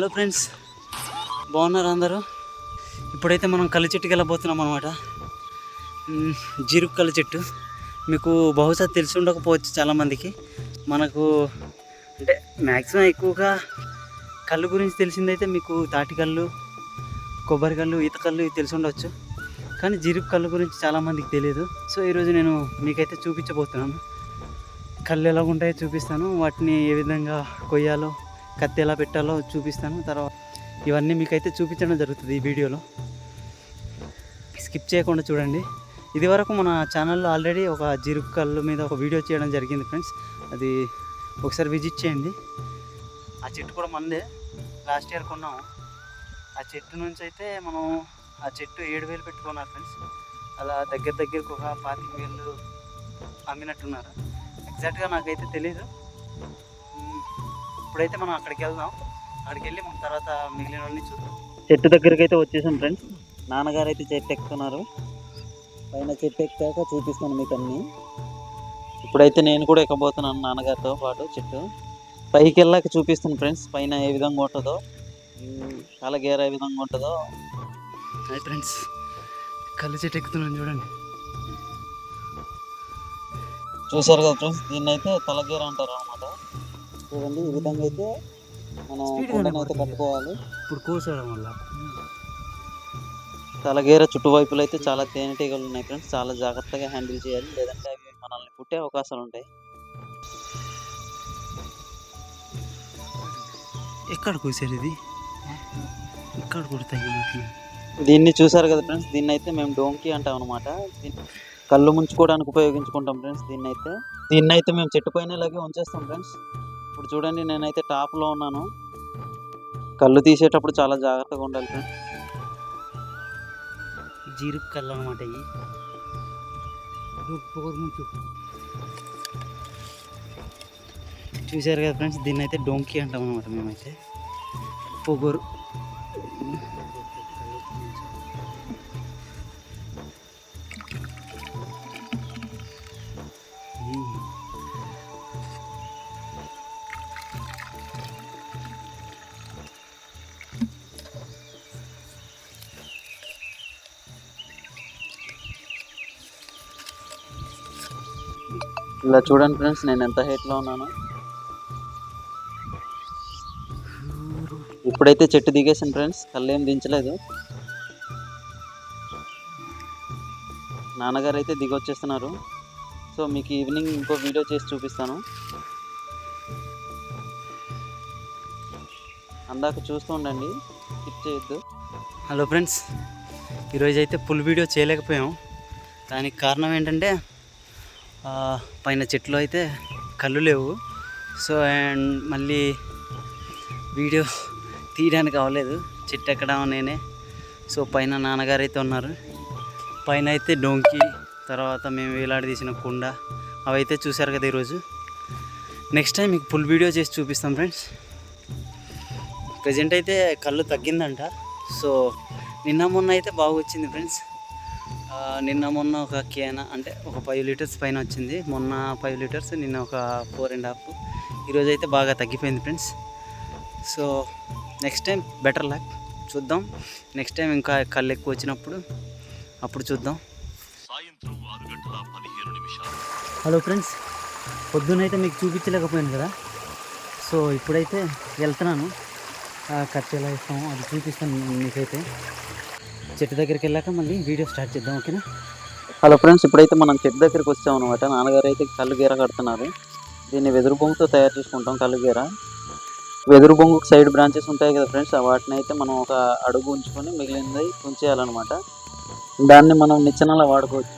Hello friends బాగున్నారు అందరూ? ఇప్పుడైతే మనం కళ్ళు చెట్టుకి వెళ్ళబోతున్నాం అనమాట జీరుకు కళ్ళు చెట్టు. మీకు బహుశా తెలిసి ఉండకపోవచ్చు చాలామందికి. మనకు అంటే మ్యాక్సిమం ఎక్కువగా కళ్ళు గురించి తెలిసిందైతే మీకు తాటి కళ్ళు కొబ్బరి కళ్ళు ఈత కళ్ళు ఇవి తెలిసి ఉండవచ్చు కానీ జీరుకు కళ్ళు గురించి చాలామందికి తెలియదు. సో ఈరోజు నేను మీకైతే చూపించబోతున్నాను. కళ్ళు ఎలా ఉంటాయో చూపిస్తాను. వాటిని ఏ విధంగా కొయ్యాలో కత్తి ఎలా పెట్టాలో చూపిస్తాను. తర్వాత ఇవన్నీ మీకైతే చూపించడం జరుగుతుంది ఈ వీడియోలో. స్కిప్ చేయకుండా చూడండి. ఇదివరకు మన ఛానల్లో ఆల్రెడీ ఒక జీరుకు కళ్ళు మీద ఒక వీడియో చేయడం జరిగింది ఫ్రెండ్స్. అది ఒకసారి విజిట్ చేయండి. ఆ చెట్టు కూడా మందే. లాస్ట్ ఇయర్ కొన్నాము ఆ చెట్టు నుంచి అయితే మనం ఆ చెట్టు ఏడు వేలు పెట్టుకున్నారు ఫ్రెండ్స్. అలా దగ్గర దగ్గరకు ఒక పాతిక వేలు అమ్మినట్టున్నారు. ఎగ్జాక్ట్గా నాకైతే తెలీదు. ఇప్పుడైతే మనం అక్కడికి వెళ్దాం. అక్కడికి వెళ్ళి మన తర్వాత మిగిలినవన్నీ చూద్దాం. చెట్టు దగ్గరికి అయితే వచ్చేసాం ఫ్రెండ్స్. నాన్నగారు అయితే చెట్టు ఎక్కుతున్నారు. పైన చెట్టు ఎక్కాక చూపిస్తాను మీకు అన్ని. ఇప్పుడైతే నేను కూడా ఎక్కబోతున్నాను నాన్నగారితో పాటు చెట్టు. పైకి వెళ్ళాక చూపిస్తాను ఫ్రెండ్స్ పైన ఏ విధంగా ఉంటుందో. కలగేర ఏ విధంగా ఉంటుందో. Hi friends. కళ్ళు చెట్టు ఎక్కుతున్నాను చూడండి. చూసారు కదా ఫ్రెండ్స్ దీన్ని అయితే తలగేర అంటారు చూడండి ఈ విధంగా అయితే మనం అయితే కట్టుకోవాలి. ఇప్పుడు కోసడం వల్ల. తలగేర చుట్టువైపులు అయితే చాలా తేనెటీగలు ఉన్నాయి ఫ్రెండ్స్ చాలా జాగ్రత్తగా హ్యాండిల్ చేయాలి. లేదంటే అవి మనల్ని పుట్టే అవకాశాలు ఉంటాయి. ఎక్కడ కూసారు ఇది? ఎక్కడ కుడతాయి దీన్ని చూసారు కదా ఫ్రెండ్స్ దీన్ని అయితే మేము డోంకి అంటాం అనమాట కళ్ళు ముంచుకోవడానికి ఉపయోగించుకుంటాం ఫ్రెండ్స్ దీన్ని అయితే దీన్ని అయితే మేము చెట్టు పైన ఇలాగే ఉంచేస్తాం ఫ్రెండ్స్ ఇప్పుడు చూడండి నేనైతే టాప్లో ఉన్నాను. కళ్ళు తీసేటప్పుడు చాలా జాగ్రత్తగా ఉండాలి ఫ్రెండ్స్ జీరుకు కళ్ళు అనమాట ఇవి చూశారు కదా ఫ్రెండ్స్ దీన్ని అయితే డోంకి అంటాం అనమాట మేమైతే. పొగరు. ఇలా చూడండి ఫ్రెండ్స్ నేను ఎంత హైట్లో ఉన్నాను. ఇప్పుడైతే చెట్టు దిగేసాను ఫ్రెండ్స్ కళ్ళు ఏం దించలేదు. నాన్నగారు అయితే దిగొచ్చేస్తున్నారు. సో మీకు ఈవినింగ్ ఇంకో వీడియో చేసి చూపిస్తాను. అందాక చూస్తూ ఉండండి స్కిప్ చేయొద్దు. హలో ఫ్రెండ్స్ ఈరోజు అయితే ఫుల్ వీడియో చేయలేకపోయాం. దానికి కారణం ఏంటంటే పైన చెట్లు అయితే కళ్ళు లేవు. సో అండ్ మళ్ళీ వీడియో తీయడానికి అవ్వలేదు. చెట్టు ఎక్కడం నేనే సో పైన నాన్నగారు అయితే ఉన్నారు. పైన అయితే డొంకి తర్వాత మేము వేలాడి తీసిన కుండ అవి అయితే చూశారు కదా ఈరోజు. నెక్స్ట్ టైం మీకు ఫుల్ వీడియో చేసి చూపిస్తాం ఫ్రెండ్స్. ప్రజెంట్ అయితే కళ్ళు తగ్గిందంట. సో నిన్న మొన్న అయితే బాగా వచ్చింది ఫ్రెండ్స్. నిన్న మొన్న ఒక కేన అంటే ఒక ఫైవ్ లీటర్స్ పైన వచ్చింది. మొన్న ఫైవ్ లీటర్స్ నిన్న ఒక ఫోర్ అండ్ హాఫ్ ఈరోజు అయితే బాగా తగ్గిపోయింది friends so next time better luck చూద్దాం. నెక్స్ట్ టైం ఇంకా కళ్ళు ఎక్కువ వచ్చినప్పుడు అప్పుడు చూద్దాం. హలో ఫ్రెండ్స్ పొద్దునైతే మీకు చూపించలేకపోయాను కదా? సో ఇప్పుడైతే వెళ్తున్నాను. ఖర్చు ఎలా ఇస్తామో అది చూపిస్తాను మీకైతే. చెట్టు దగ్గరికి వెళ్ళాక మళ్ళీ వీడియో స్టార్ట్ చేద్దాం ఓకేనా? హలో ఫ్రెండ్స్ ఇప్పుడైతే మనం చెట్టు దగ్గరికి వచ్చాం అనమాట నాన్నగారు అయితే కళ్ళు గీర కడుతున్నారు. దీన్ని వెదురు బొంగుతో తయారు చేసుకుంటాం కళ్ళు గీర. వెదురు బొంగుకు సైడ్ బ్రాంచెస్ ఉంటాయి కదా ఫ్రెండ్స్ వాటిని అయితే మనం ఒక అడుగు ఉంచుకొని మిగిలినది ఉంచేయాలన్నమాట దాన్ని మనం నిచ్చెనలా వాడుకోవచ్చు.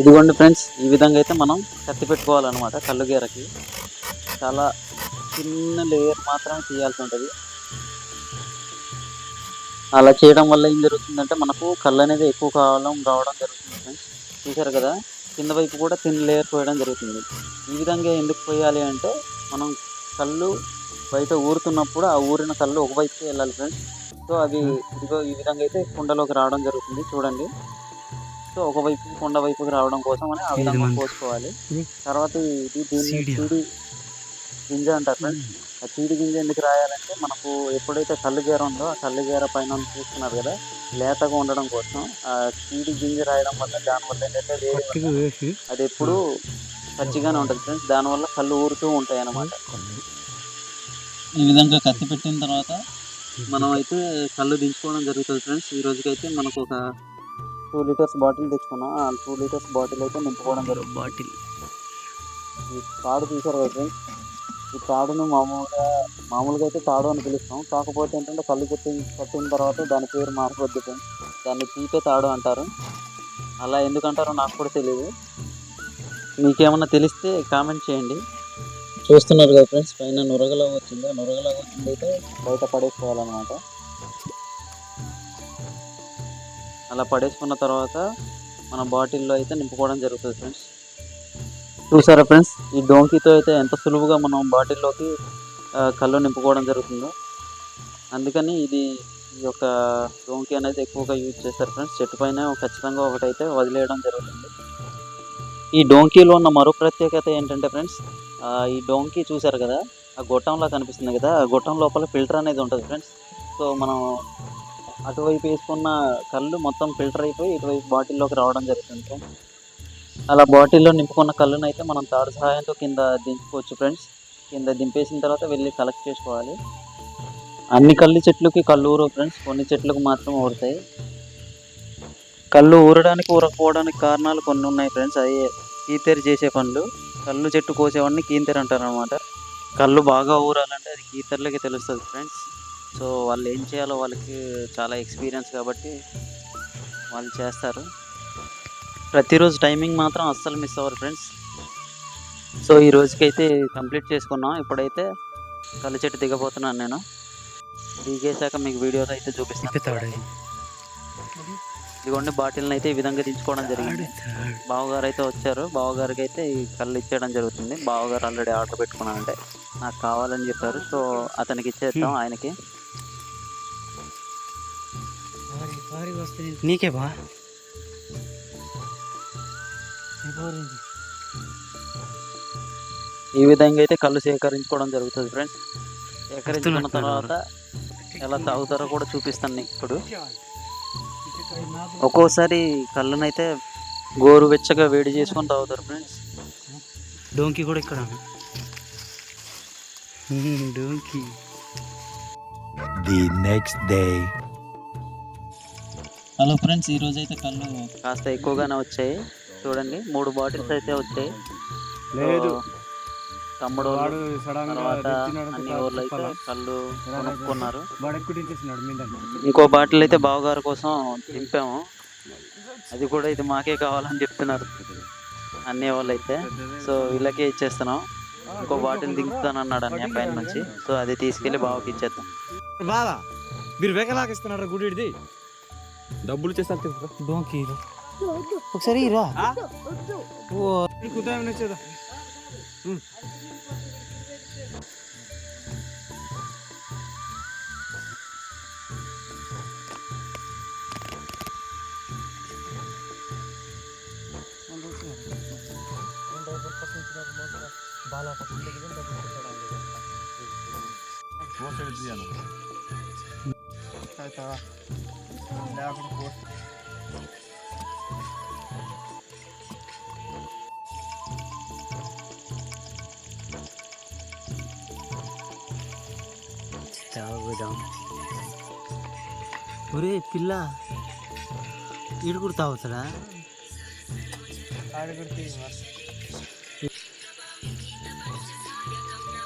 ఇదిగోండి ఫ్రెండ్స్ ఈ విధంగా అయితే మనం కత్తి పెట్టుకోవాలన్నమాట కళ్ళు గీరకి. చాలా చిన్న లేయర్ మాత్రమే తీయాల్సి ఉంటుంది. అలా చేయడం వల్ల ఏం జరుగుతుందంటే మనకు కళ్ళు అనేది ఎక్కువ కావడం రావడం జరుగుతుంది ఫ్రెండ్స్ చూసారు కదా? కింద వైపు కూడా తిన్ లేయర్ పోయడం జరుగుతుంది. ఈ విధంగా ఎందుకు పోయాలి అంటే మనం కళ్ళు బయట ఊరుతున్నప్పుడు ఆ ఊరిన కళ్ళు ఒకవైపుకి వెళ్ళాలి ఫ్రెండ్స్ సో అవి ఇదిగో ఈ విధంగా అయితే కుండలోకి రావడం జరుగుతుంది చూడండి. సో ఒకవైపు కొండ వైపుకి రావడం కోసం అని ఆ విధంగా ఇది తర్వాత ఇది దీన్ని గింజ అంటారు ఫ్రెండ్స్ చీడి గింజ ఎందుకు రాయాలంటే మనకు ఎప్పుడైతే కళ్ళు గేర ఉందో ఆ కళ్ళు గేర పైన చూస్తున్నారు కదా లేతగా ఉండడం కోసం ఆ చీడి గింజ రాయడం వల్ల దానివల్ల ఏంటంటే అది ఎప్పుడు పచ్చిగానే ఉంటుంది ఫ్రెండ్స్ దానివల్ల కళ్ళు ఊరుతూ ఉంటాయి అన్నమాట ఈ విధంగా కత్తి పెట్టిన తర్వాత మనం అయితే కళ్ళు దించుకోవడం జరుగుతుంది ఫ్రెండ్స్ ఈ రోజుకైతే మనకు ఒక టూ లీటర్స్ బాటిల్ తెచ్చుకున్నాం. ఆ టూ లీటర్స్ బాటిల్ అయితే నింపుకోవడం జరుగుతుంది. బాటిల్ ఈ తాడు చూసారు కదా ఫ్రెండ్స్ ఈ తాడును మామూలుగా మామూలుగా అయితే తాడు అని పిలుస్తాం. కాకపోతే ఏంటంటే కళ్ళు కట్టి కట్టిన తర్వాత దాని పేరు మారిపోద్ది దాన్ని తీపే తాడు అంటారు. అలా ఎందుకంటారో నాకు కూడా తెలియదు మీకేమన్నా తెలిస్తే కామెంట్ చేయండి. చూస్తున్నారు కదా ఫ్రెండ్స్ పైన నురగలా వచ్చింది? నురగలా వచ్చింది అయితే బయట పడేసుకోవాలన్నమాట. అలా పడేసుకున్న తర్వాత మన బాటిల్లో అయితే నింపుకోవడం జరుగుతుంది ఫ్రెండ్స్. చూసారా ఫ్రెండ్స్? ఈ డోంకీతో అయితే ఎంత సులువుగా మనం బాటిల్లోకి కళ్ళు నింపుకోవడం జరుగుతుందో. అందుకని ఇది ఈ యొక్క డోంకీ అనేది ఎక్కువగా యూజ్ చేస్తారు ఫ్రెండ్స్. చెట్టు పైన ఖచ్చితంగా ఒకటైతే వదిలేయడం జరుగుతుంది. ఈ డోంకీలో ఉన్న మరో ప్రత్యేకత ఏంటంటే ఫ్రెండ్స్ ఈ డోంకీ చూసారు కదా? ఆ గొట్టంలా కనిపిస్తుంది కదా? ఆ గొట్టం లోపల ఫిల్టర్ అనేది ఉంటుంది ఫ్రెండ్స్. సో మనం అటువైపు వేసుకున్న కళ్ళు మొత్తం ఫిల్టర్ అయిపోయి ఇటువైపు బాటిల్లోకి రావడం జరుగుతుంది ఫ్రెండ్స్. అలా బాటిల్లో నింపుకున్న కళ్ళును అయితే మనం తాడు సహాయంతో కింద దించుకోవచ్చు ఫ్రెండ్స్. కింద దింపేసిన తర్వాత వెళ్ళి కలెక్ట్ చేసుకోవాలి. అన్ని కళ్ళు చెట్లకి కళ్ళు ఊరు ఫ్రెండ్స్. కొన్ని చెట్లకు మాత్రం ఊరుతాయి. కళ్ళు ఊరడానికి ఊరకపోవడానికి కారణాలు కొన్ని ఉన్నాయి ఫ్రెండ్స్. అవి కీతేరు చేసే పనులు కళ్ళు చెట్టు కోసేవాడిని కీంతేరు అంటారు అనమాట కళ్ళు బాగా ఊరాలంటే అది కీతర్లకి తెలుస్తుంది ఫ్రెండ్స్. సో వాళ్ళు ఏం చేయాలో వాళ్ళకి చాలా ఎక్స్పీరియన్స్ కాబట్టి వాళ్ళు చేస్తారు. ప్రతిరోజు టైమింగ్ మాత్రం అస్సలు మిస్ అవ్వరు ఫ్రెండ్స్. సో ఈ రోజుకైతే కంప్లీట్ చేసుకున్నాం. ఇప్పుడైతే కళ్ళు చెట్టు దిగబోతున్నాను నేను. దిగేశాక మీకు వీడియోలో అయితే చూపిస్తాను. ఇదిగోండి బాటిల్ని అయితే ఈ విధంగా దించుకోవడం జరిగింది. బావగారు అయితే వచ్చారు. బావగారికి అయితే ఈ కళ్ళు ఇచ్చేయడం జరుగుతుంది. బావగారు ఆల్రెడీ ఆర్డర్ పెట్టుకున్నానంటే నాకు కావాలని చెప్పారు. సో అతనికి ఇచ్చేద్దాం ఆయనకి. నీకే బా. ఈ విధంగా అయితే కళ్ళు సేకరించుకోవడం జరుగుతుంది ఫ్రెండ్స్ సేకరించుకున్న తర్వాత ఎలా తాగుతారో కూడా చూపిస్తాను ఇప్పుడు. ఒక్కోసారి కళ్ళనైతే గోరువెచ్చగా వేడి చేసుకొని తాగుతారు ఫ్రెండ్స్ డోంకీ కూడా ఇక్కడ. Donkey. The next day. Hello friends ఈ రోజు అయితే కళ్ళు కాస్త ఎక్కువగానే వచ్చాయి. చూడండి మూడు బాటిల్స్ అయితే వచ్చాయి. లేదు. తమ్ముడు వాళ్ళు, వాడు సడన్గా తర్వాత అన్ని ఊర్లు అయితే. కళ్ళు కొనుక్కున్నారు. ఇంకో బాటిల్ అయితే బావగారి కోసం దింపాము. అది కూడా ఇది మాకే కావాలని చెప్తున్నారు. అన్నీ వాళ్ళు అయితే. సో వీళ్ళకే ఇచ్చేస్తున్నాం. ఇంకో బాటిల్ దింపుతాను అన్నాడు అన్నయ్య పైన నుంచి. సో అది తీసుకెళ్ళి బావకి ఇచ్చేద్దాం. బాధ మీరు వేగలాగిస్తున్నారా గుడిది డబ్బులు చేస్తారు డోంకీ ఒకసారి రా ఓ కుదాయం నచ్చేదా తాగుదాం ఒరే పిల్ల ఈడు కూడా తాగుతాడా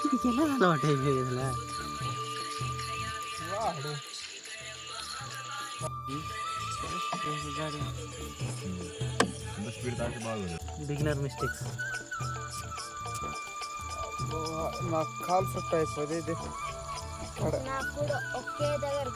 ఇది ఎలా అలవాటు అయిపోయిందిలా బిగినర్ మిస్టేక్స్ నాకు కాల్ సెట్ అయిపోయింది ఇది నాకు కూడా ఒకే దగ్గర